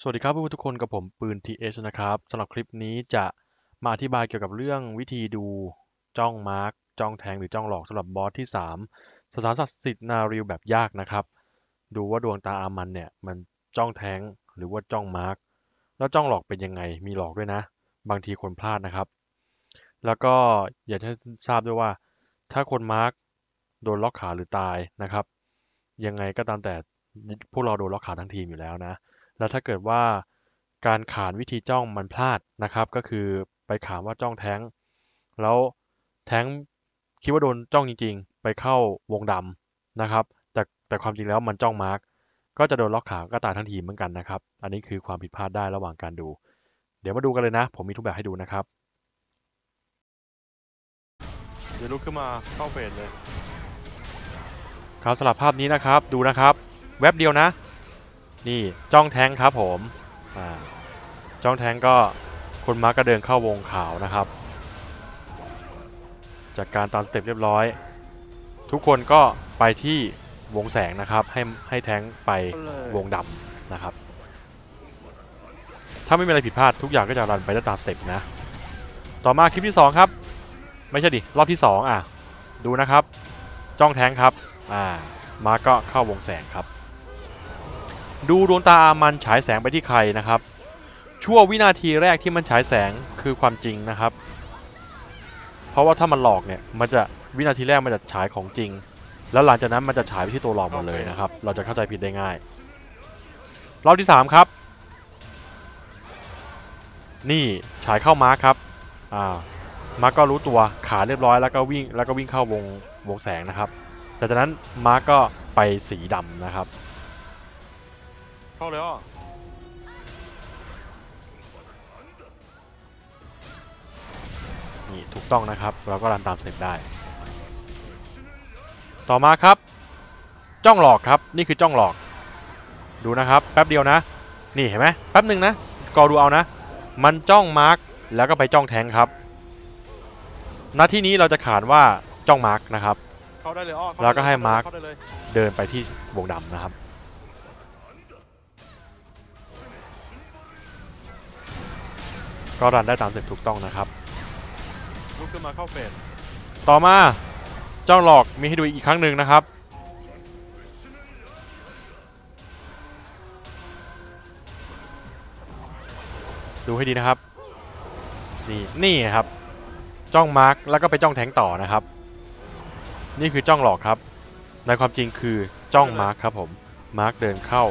สวัสดีครับทุกคนกับผมปืน TH นะครับสำหรับคลิปนี้จะมาอธิบายเกี่ยวกับเรื่องวิธีดูจ้องมาร์กจ้องแทงหรือจ้องหลอกสำหรับบอสที่ 3 สถานศักดิ์สิทธิ์นาริวแบบยากนะครับ ดูว่าดวงตาอามันเนี่ยมันจ้องแทงหรือว่าจ้องมาร์กแล้วจ้องหลอกเป็นยังไงมีหลอกด้วยนะ บางทีคนพลาดนะครับ แล้วก็อยากให้ทราบด้วยว่า ถ้าคนมาร์กโดนล็อกขาหรือตายนะครับ ยังไงก็ตามแต่พวกเราโดนล็อกขาทั้งทีมอยู่แล้วนะ แล้วถ้าเกิดว่าการขานวิธีจ้องมันพลาดนะครับ ก็คือไปขานว่าจ้องแท้ง แล้วแท้งคิดว่าโดนจ้องจริง ๆ ไปเข้าวงดำนะครับ แต่แต่ความจริงแล้วมันจ้องมาร์กก็จะโดนล็อกขาก็ตายทั้งทีมเหมือนกันนะครับ อันนี้คือความผิดพลาดได้ระหว่างการดู เดี๋ยวมาดูกันเลยนะ ผมมีทุกแบบให้ดูนะครับ เดี๋ยวลุกขึ้นมาเข้าเฟสเลย ครับสำหรับภาพนี้นะครับ ดูนะครับ แว็บเดียวนะ นี่จ้องแทงครับผมจ้องแทงก็คนมาร์กก็เดินเข้าวงขาวนะครับ จากการตามสเต็ปเรียบร้อย ทุกคนก็ไปที่วงแสงนะครับให้ให้แทงไปวงดำนะครับ ถ้าไม่มีอะไรผิดพลาดทุกอย่างก็จะรันไปได้ตามสเต็ปนะ ต่อมาคลิปที่ 2 ครับ ไม่ใช่ดิรอบที่ 2 อะ ดูนะครับ จ้องแทงครับ อ่ามาร์กก็เข้าวงแสงครับ ดูดวงตาอามันฉายแสงไปที่ใครนะครับ ชั่ววินาทีแรกที่มันฉายแสงคือความจริงนะครับ เพราะว่าถ้ามันหลอกเนี่ยมันจะวินาทีแรกมันจะฉายของจริง แล้วหลังจากนั้นมันจะฉายไปที่ตัวหลอกหมดเลยนะครับ เราจะเข้าใจผิดได้ง่ายรอบที่3ครับ นี่ฉายเข้ามาร์คครับอ่ามาร์คก็รู้ตัวขาเรียบร้อยแล้วก็วิ่งแล้วก็วิ่งเข้าวงวงแสงนะครับ จากนั้นมาร์คก็ไปสีดำนะครับ เข้าเลยอะนี่ถูกต้องนะครับ เราก็รันตามเสร็จได้ ต่อมาครับ จ้องหลอกครับ นี่คือจ้องหลอก ดูนะครับ แป๊บเดียวนะ นี่เห็นไหมแป๊บหนึ่งนะ กอดูเอานะ มันจ้องมาร์กแล้วก็ไปจ้องแทงครับหน้าที่นี้เราจะขานว่าจ้องมาร์กนะครับเข้าได้เลยอ้อเข้แล้วก็ให้มาร์คเข้าได้เลยเดินไปที่วงดำนะครับ ก็รันได้ตามเสร็จถูกต้องนะครับลุกขึ้นมาเข้าเฟสต่อมาเจ้าหลอกมีให้ดูอีกครั้งหนึ่งนะครับ ดูให้ดีนะครับ นี่นี่ครับ จ้องมาร์กแล้วก็ไปจ้องแทงต่อนะครับ นี่คือจ้องหลอกครับ ในความจริงคือจ้องมาร์กครับผมมาร์กเดินเข้า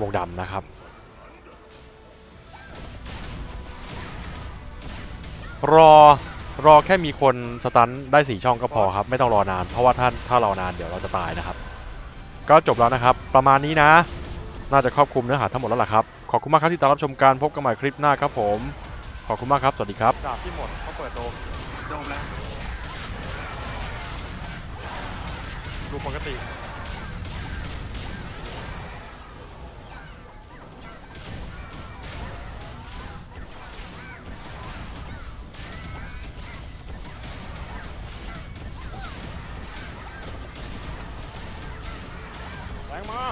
วงดำนะครับ รอรอแค่มีคนสตันได้สี่ช่องก็พอครับ ไม่ต้องรอนาน เพราะว่าถ้าถ้ารอนานเดี๋ยวเราจะตายนะครับ ก็จบแล้วนะครับ ประมาณนี้นะ น่าจะครอบคลุมเนื้อหาทั้งหมดแล้วล่ะครับ ขอบคุณมากครับที่ติดตามรับชมการพบกันใหม่คลิปหน้าครับผม ขอบคุณมากครับ สวัสดีครับดาบที่หมดเขาเปิดโดมโดมแล้วดูปกติ แรงมา